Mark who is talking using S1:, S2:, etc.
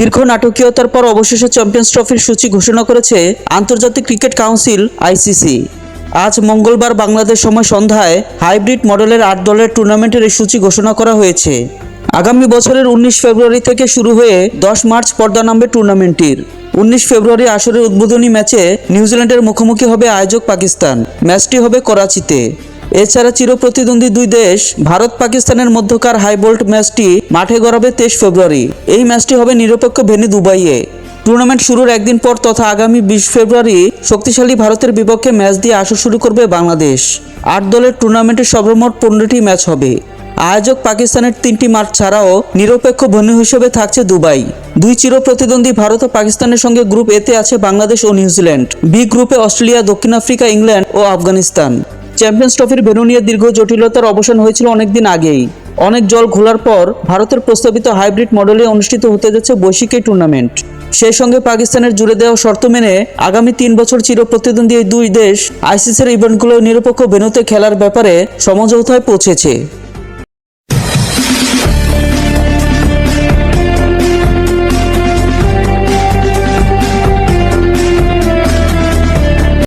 S1: দীর্ঘ নাটকীয়তার পর অবশেষে চ্যাম্পিয়ন্স ট্রফির সূচি ঘোষণা করেছে আন্তর্জাতিক ক্রিকেট কাউন্সিল আইসিসি আজ মঙ্গলবার বাংলাদেশ সময় সন্ধ্যায় হাইব্রিড মডেলের আট দলের টুর্নামেন্টের এই সূচি ঘোষণা করা হয়েছে। আগামী বছরের উনিশ ফেব্রুয়ারি থেকে শুরু হয়ে দশ মার্চ পর্দা নামবে টুর্নামেন্টটির। উনিশ ফেব্রুয়ারি আসরের উদ্বোধনী ম্যাচে নিউজিল্যান্ডের মুখোমুখি হবে আয়োজক পাকিস্তান। ম্যাচটি হবে করাচিতে। এছাড়া চিরপ্রতিদ্বন্দ্বী দুই দেশ, ভারত পাকিস্তানের মধ্যকার হাইবোল্ট ম্যাচটি মাঠে গড়াবে তেইশ ফেব্রুয়ারি। এই ম্যাচটি হবে নিরপেক্ষ ভেন্যু দুবাইয়ে। টুর্নামেন্ট শুরুর একদিন পর তথা আগামী বিশ ফেব্রুয়ারি শক্তিশালী ভারতের বিপক্ষে ম্যাচ দিয়ে আসর শুরু করবে বাংলাদেশ। আট দলের টুর্নামেন্টে সর্বমোট পনেরোটি ম্যাচ হবে। আয়োজক পাকিস্তানের তিনটি মাঠ ছাড়াও নিরপেক্ষ ভেন্যু হিসেবে থাকছে দুবাই। দুই চির প্রতিদ্বন্দ্বী ভারত ও পাকিস্তানের সঙ্গে গ্রুপ এতে আছে বাংলাদেশ ও নিউজিল্যান্ড। বি গ্রুপে অস্ট্রেলিয়া, দক্ষিণ আফ্রিকা, ইংল্যান্ড ও আফগানিস্তান। চ্যাম্পিয়ন্স ট্রফির ভেন্যু নিয়ে দীর্ঘ জটিলতার অবসান হয়েছিল অনেকদিন আগেই। অনেক জল ঘোলার পর ভারতের প্রস্তাবিত হাইব্রিড মডেলে অনুষ্ঠিত হতে যাচ্ছে বৈশ্বিক এই টুর্নামেন্ট। সেই সঙ্গে পাকিস্তানের জুড়ে দেওয়া শর্ত মেনে আগামী তিন বছর চির প্রতিদ্বন্দ্বী এই দুই দেশ আইসিসির ইভেন্টগুলো নিরপেক্ষ ভেন্যুতে খেলার ব্যাপারে সমঝোতায় পৌঁছেছে।